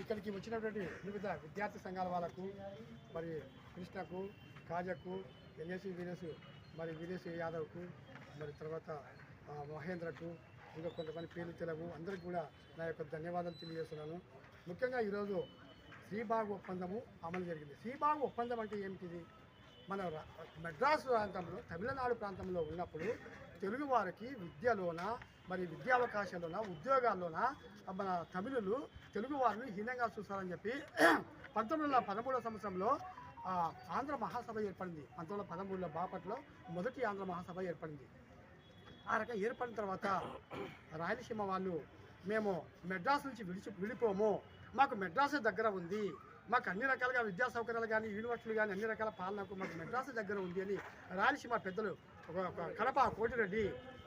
ఇక్కడికి వచ్చినటువంటి వివిధ విద్యార్థి సంఘాల వాళ్ళకు మరి కృష్ణకు కాజకు ఎన్ఎస్సి వీరేసు మరి వీరేసు యాదవ్కు మరి తర్వాత మహేంద్రకు ఇంకా కొంతమంది పేర్లు తెలుగు అందరికీ కూడా నా యొక్క ధన్యవాదాలు తెలియజేస్తున్నాను. ముఖ్యంగా ఈరోజు శ్రీబాగ్ ఒప్పందము అమలు జరిగింది. శ్రీబాగ్ ఒప్పందం అంటే ఏమిటిది? మన రా- మెడ్రాస్ ప్రాంతంలో తమిళనాడు ప్రాంతంలో ఉన్నప్పుడు తెలుగు వారికి విద్యలోన మరి విద్యావకాశాల్లోన ఉద్యోగాల్లోన మన తమిళులు తెలుగు వారిని హీనంగా చూస్తారని చెప్పి పంతొమ్మిది వందల పదమూడవ సంవత్సరంలో ఆంధ్ర మహాసభ ఏర్పడింది. పంతొమ్మిది వందల పదమూడులో బాపట్లో మొదటి ఆంధ్ర మహాసభ ఏర్పడింది. ఆ రకంగా ఏర్పడిన తర్వాత రాయలసీమ వాళ్ళు మేము మెడ్రాస్ నుంచి విడిచి విడిపోము. మాకు మెడ్రాస్ దగ్గర ఉంది. మాకు అన్ని రకాలుగా విద్యా సౌకర్యాలు కానీ యూనివర్సిటీలు కానీ అన్ని రకాల పాలనకు మాకు మెడ్రాసు దగ్గర ఉంది అని రాయలసీమ పెద్దలు ఒక ఒక కడప కోటిరెడ్డి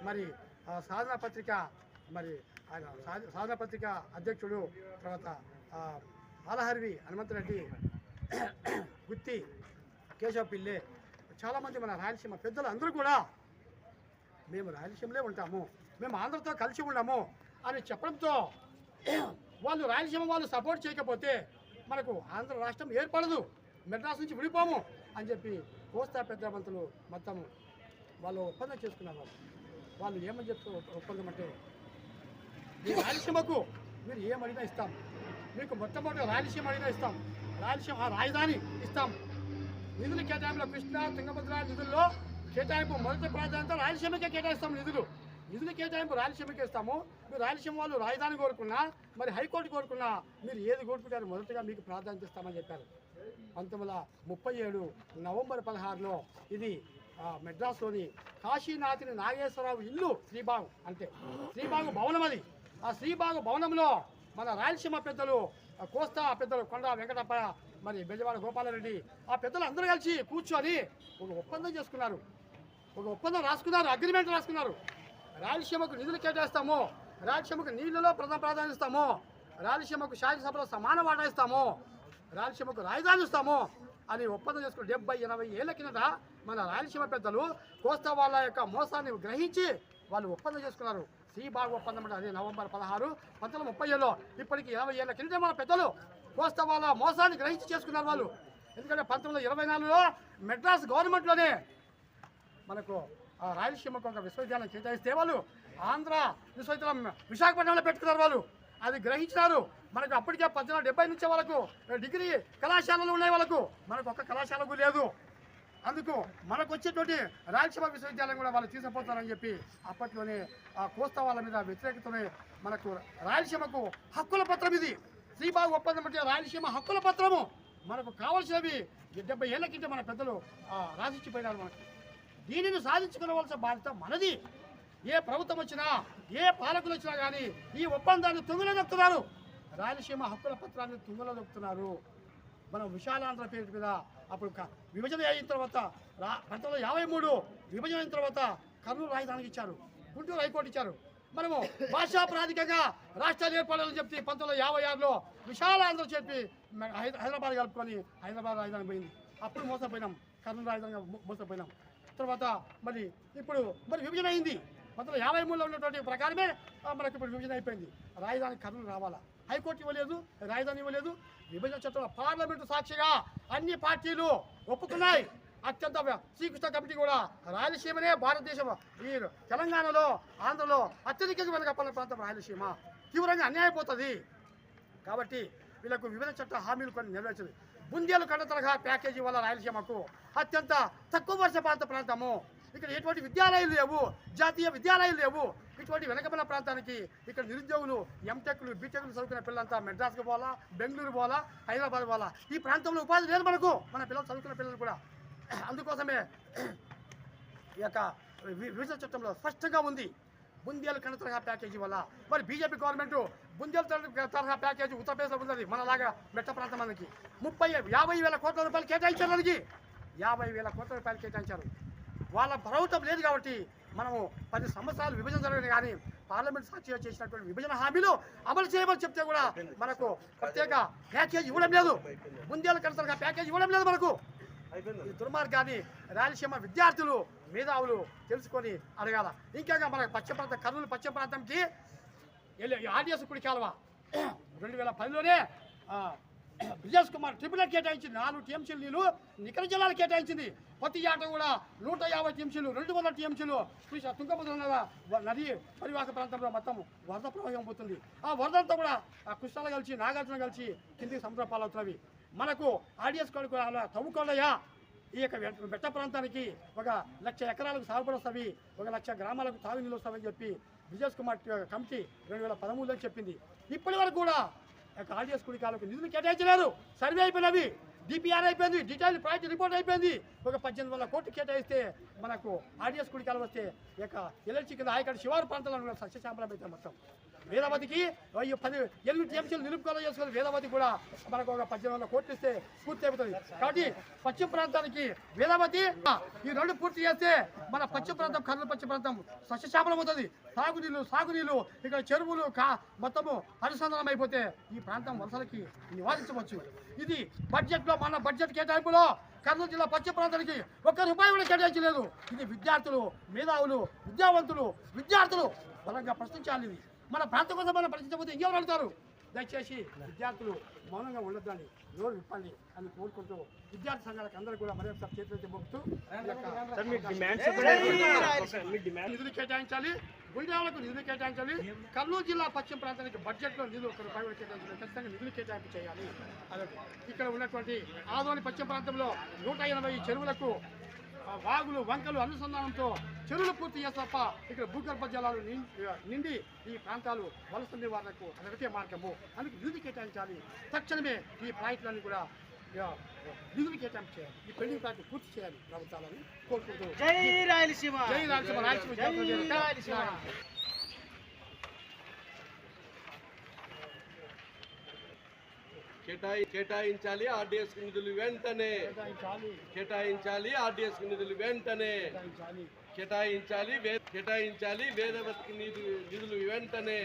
మరి సాధన పత్రిక మరి ఆయన సాధన పత్రిక అధ్యక్షుడు తర్వాత ఆ, ఆలహర్వి హనుమంతరెడ్డి గుత్తి కేశవ పిల్లే చాలామంది మన రాయలసీమ పెద్దలు అందరూ కూడా మేము రాయలసీమలో ఉంటాము మేము ఆంధ్రతో కలిసి ఉండము అని చెప్పడంతో వాళ్ళు రాయలసీమ వాళ్ళు సపోర్ట్ చేయకపోతే మనకు ఆంధ్ర రాష్ట్రం ఏర్పడదు. మెడ్రాస్ నుంచి విడిపోము అని చెప్పి కోస్తా పెద్ద మంత్రులు మొత్తం వాళ్ళు ఒప్పందం చేసుకున్నారు వాళ్ళు. ఏమని చెప్తూ ఒప్పందం అంటే మీ రాయలసీమకు మీరు ఏమడినా ఇస్తాం. మీకు మొట్టమొదటి రాయలసీమ అడిగినా ఇస్తాం. రాయలసీమ రాజధాని ఇస్తాం. నిధులు కేటాయింపులో కృష్ణా తుంగభద్ర నిధుల్లో కేటాయింపు మొదటి ప్రాధాన్యత రాయలసీమకే కేటాయిస్తాం నిధులు. నిధుల కేటాయింపు రాయలసీమకి ఇస్తాము. మీరు రాయలసీమ వాళ్ళు రాజధాని కోరుకున్నా మరి హైకోర్టు కోరుకున్నా మీరు ఏది కోరుకుంటారు మొదటగా మీకు ప్రాధాన్యత ఇస్తామని చెప్పారు. పంతొమ్మిది ముప్పై ఏడు నవంబర్ పదహారులో ఇది మెడ్రాస్లోని కాశీనాథుని నాగేశ్వరరావు ఇల్లు శ్రీబాగు అంటే శ్రీబాగు భవనం అది. ఆ శ్రీబాగు భవనంలో మన రాయలసీమ పెద్దలు కోస్తా పెద్దలు కొండ వెంకటప్ప మరి బెజవాడ గోపాలరెడ్డి ఆ పెద్దలు అందరూ కలిసి కూర్చొని ఒక ఒప్పందం చేసుకున్నారు. ఒక ఒప్పందం రాసుకున్నారు అగ్రిమెంట్ రాసుకున్నారు. రాయలసీమకు నిధులు కేటాయిస్తాము. రాయలసీమకు నీళ్ళలో ప్రథమ ప్రాధాన్యత ఇస్తాము. రాయలసీమకు శాసనసభలో సమాన వాటా ఇస్తాము. రాయలసీమకు రాజధాని ఇస్తాము అని ఒప్పందం చేసుకుని డెబ్బై ఎనభై ఏళ్ళ కిందట మన రాయలసీమ పెద్దలు కోస్తా వాళ్ళ యొక్క మోసాన్ని గ్రహించి వాళ్ళు ఒప్పందం చేసుకున్నారు. శ్రీబాగ్ ఒప్పందం అంటే అదే నవంబర్ పదహారు. పంతొమ్మిది ముప్పై ఏళ్ళలో ఇప్పటికి ఇరవై ఏళ్ళ కిందట మన పెద్దలు కోస్తా వాళ్ళ మోసాన్ని గ్రహించి చేసుకున్నారు వాళ్ళు. ఎందుకంటే పంతొమ్మిది వందల ఇరవై నాలుగులో మెడ్రాస్ గవర్నమెంట్లోనే మనకు రాయలసీమకు ఒక విశ్వవిద్యాలయం కేటాయిస్తే వాళ్ళు ఆంధ్ర విశ్వవిద్యాలయం విశాఖపట్నంలో పెట్టుకున్నారు వాళ్ళు. అది గ్రహించినారు. మనకు అప్పటికే పద్దెనిమిది డెబ్బై నుంచి వాళ్ళకు డిగ్రీ కళాశాలలు ఉన్నాయి వాళ్ళకు. మనకు ఒక్క కళాశాల కూడా లేదు అందుకు మనకు వచ్చేటువంటి రాయలసీమ విశ్వవిద్యాలయం కూడా వాళ్ళు తీసుకుపోతారని చెప్పి అప్పట్లోనే ఆ కోస్తా వాళ్ళ మీద వ్యతిరేకతనే మనకు రాయలసీమకు హక్కుల పత్రం ఇది. శ్రీబాబు ఒప్పందం అంటే రాయలసీమ హక్కుల పత్రము. మనకు కావాల్సినవి డెబ్బై ఏళ్ళ కింద మన పెద్దలు రాసిచ్చిపోయినారు మనకు. దీనిని సాధించుకోవాల్సిన బాధ్యత మనది. ఏ ప్రభుత్వం వచ్చినా ఏ పాలకులు వచ్చినా కానీ ఈ ఒప్పందాన్ని తుంగలో నొక్కుతున్నారు రాయలసీమ హక్కుల పత్రాన్ని తుంగలో నొక్కుతున్నారు. మనం విశాలాంధ్ర పేరు మీద అప్పుడు విభజన అయిన తర్వాత రా పంతొమ్మిది యాభై మూడు విభజన అయిన తర్వాత కర్నూలు రాజధానికి ఇచ్చారు. గుంటూరు హైకోర్టు ఇచ్చారు. మనము భాషా ప్రాధికంగా రాష్ట్రాలు ఏర్పడాలని చెప్పి పంతొమ్మిది వందల యాభై ఆరులో విశాలాంధ్ర చెప్పి హైదరాబాద్ కలుపుకొని హైదరాబాద్ రాజధాని పోయింది. అప్పుడు మోసపోయినాం. కర్నూలు రాజధానిగా మోసపోయినాం. తర్వాత మరి ఇప్పుడు మరి విభజన అయింది. పంతొమ్మిది యాభై మూడులో ఉన్నటువంటి ప్రకారమే ఆ, మనకి ఇప్పుడు విభజన అయిపోయింది. రాజధాని కర్నూలు రావాలా? హైకోర్టు ఇవ్వలేదు రాజధాని ఇవ్వలేదు. విభజన చట్టం పార్లమెంటు సాక్షిగా అన్ని పార్టీలు ఒప్పుకున్నాయి. అత్యంత శ్రీకృష్ణ కమిటీ కూడా రాయలసీమనే భారతదేశం. ఈ తెలంగాణలో ఆంధ్రలో అత్యధికంగా వెనకపల్లి ప్రాంతం రాయలసీమ. తీవ్రంగా అన్యాయపోతుంది. కాబట్టి వీళ్ళకు విభజన చట్ట హామీలు కొన్ని నెరవేర్చింది బుందేలు కండ తరహా ప్యాకేజీ వల్ల రాయలసీమకు. అత్యంత తక్కువ వర్షపాత ప్రాంతము. ఇక్కడ ఎటువంటి విద్యాలయాలు లేవు. జాతీయ విద్యాలయాలు లేవు. ఇటువంటి వెనకబడిన ప్రాంతానికి ఇక్కడ నిరుద్యోగులు ఎంటెక్లు బీటెక్లు చదువుకునే పిల్లలంతా మెడ్రాస్కి పోవాలా బెంగళూరు పోవాలా హైదరాబాద్ పోవాలా. ఈ ప్రాంతంలో ఉపాధి లేదు మనకు. మన పిల్లలు చదువుకునే పిల్లలు కూడా. అందుకోసమే ఈ యొక్క విభజన చట్టంలో స్పష్టంగా ఉంది. బుందేలు కన్న తరహా ప్యాకేజీ వల్ల. మరి బీజేపీ గవర్నమెంట్ బుందేలు తరహా ప్యాకేజీ ఉత్తరప్రదేశ్లో ఉన్నది. మనలాగా మెట్ట ప్రాంతానికి మనకి ముప్పై యాభై వేల కోట్ల రూపాయలు కేటాయించారు మనకి యాభై వేల కోట్ల రూపాయలు కేటాయించారు. వాళ్ళ ప్రభుత్వం లేదు కాబట్టి మనము పది సంవత్సరాలు విభజన జరిగింది కానీ పార్లమెంట్ సాక్షిగా చేసినటువంటి విభజన హామీలు అమలు చేయమని చెప్తే కూడా మనకు ప్రత్యేక ప్యాకేజ్ ఇవ్వడం లేదు. బుందేలు కన్న ప్యాకేజ్ ఇవ్వడం లేదు మనకు. ఈ దుర్మార్గాన్ని రాయలసీమ విద్యార్థులు మేధావులు తెలుసుకొని అడగాల. ఇంకా మన పశ్చిమ ప్రాంతం కర్నూలు పశ్చిమ ప్రాంతంకి ఆర్డిఎస్ కుడి కాలువ రెండు వేల పదిలోనే బ్రిజేష్ కుమార్ ట్రిబ్యునల్ కేటాయించింది. నాలుగు టీఎంసీలు నీళ్ళు నికర జిల్లాలు కేటాయించింది. ప్రతి ఏట కూడా నూట యాభై టీఎంసీలు రెండు వందల టీఎంసీలు కృష్ణ తుంగభద్ర నది పరివాహక ప్రాంతంలో మొత్తం వరద ప్రవాహం పోతుంది. ఆ వరదంతా కూడా ఆ కలిసి నాగార్జున కలిసి కిందికి సముద్ర పాలవుతున్నవి మనకు ఆర్డిఎస్ కొడుకు అలా తవ్వుకోలేయా ఈ యొక్క బెట్ట ప్రాంతానికి ఒక లక్ష ఎకరాలకు సాగుబడి వస్తాయి ఒక లక్ష గ్రామాలకు తాగునీళ్ళు వస్తాయని చెప్పి విజయ్ కుమార్ కమిటీ రెండు వేల పదమూడులో చెప్పింది. ఇప్పటి వరకు కూడా యొక్క ఆర్డిఎస్ కుడికాలకు నిధులు కేటాయించలేదు. సర్వే అయిపోయినవి డిపిఆర్ అయిపోయింది డీటెయిల్ ప్రాజెక్ట్ రిపోర్ట్ అయిపోయింది. ఒక పద్దెనిమిది వందల కోట్లు కేటాయిస్తే మనకు ఆర్డిఎస్ కుడికాలు వస్తే యొక్క ఎల్ఎల్సీ కింద ఆయకడ శివారు ప్రాంతాలను సస్యశాంబరం అయితే మొత్తం. వేదవతికి ఈ పది ఎనిమిది టీఎంసీలు నిలుపుకోవాలి చేసుకుని వేదవతి కూడా మనకు ఒక పద్దెనిమిది వందల కోట్లు ఇస్తే పూర్తి అయిపోతుంది. కాబట్టి పశ్చిమ ప్రాంతానికి వేదవతి ఈ రెండు పూర్తి చేస్తే మన పశ్చిమ ప్రాంతం కర్నూలు పశ్చిమ ప్రాంతం సస్యశామలం అవుతుంది. సాగునీళ్ళు సాగునీళ్ళు ఇక్కడ చెరువులు కా మొత్తము అనుసంధానం అయిపోతే ఈ ప్రాంతం వలసలకి నివారించవచ్చు. ఇది బడ్జెట్లో మన బడ్జెట్ కేటాయింపులో కర్నూలు జిల్లా పశ్చిమ ప్రాంతానికి ఒక్క రూపాయి కూడా కేటాయించలేదు. ఇది విద్యార్థులు మేధావులు విద్యావంతులు విద్యార్థులు బలంగా ప్రశ్నించాలి. ఇది మన ప్రాంతం కోసం మనం ప్రశ్నించకపోతే ఇంకెవరు అడుగుతారు? దయచేసి విద్యార్థులు మౌనంగా ఉండొద్దని నోరు విప్పండి అని కోరుకుంటూ విద్యార్థి సంఘాలకు అందరూ కూడా చేతులైతే మొక్కుతూ ఈ యొక్క నిధులు కేటాయించాలి. గుండెలకు నిధులు కేటాయించాలి. కర్నూలు జిల్లా పశ్చిమ ప్రాంతానికి బడ్జెట్లో నిధులు ఒక రూపాయి కూడా కేటాయించాలి. ఖచ్చితంగా నిధులు కేటాయింపు చేయాలి. ఇక్కడ ఉన్నటువంటి ఆదోని పశ్చిమ ప్రాంతంలో నూట ఎనభై చెరువులకు వాగులు వంకలు అనుసంధానంతో చెరువులు పూర్తి చేస్తే తప్ప ఇక్కడ భూగర్భ జలాలు నిండి ఈ ప్రాంతాలు వలస నివారణకు అదొకటే మార్గము. అందుకు నిధులు కేటాయించాలి. తక్షణమే ఈ ప్రాజెక్టులన్నీ కూడా నిధులు కేటాయింపు చేయాలి. ఈ పెండింగ్ ప్రాజెక్టు పూర్తి చేయాలి ప్రభుత్వాలని కోరుకుంటూ. జై రాయలసీమ! జై రాయలసీమ రాయలసీమ జై విద్యార్థుల రాయలసీమ చేత కేటాయి కేటాయించాలి ఆర్డీఎస్ నిధులు వెంటనే. కేటాయించాలి ఆర్డిఎస్ ఆర్డీఎస్ నిధులు వెంటనే. కేటాయించాలి కేటాయించాలి వే- కేటాయించాలి వేదవతికి నిధులు నిధులు వెంటనే.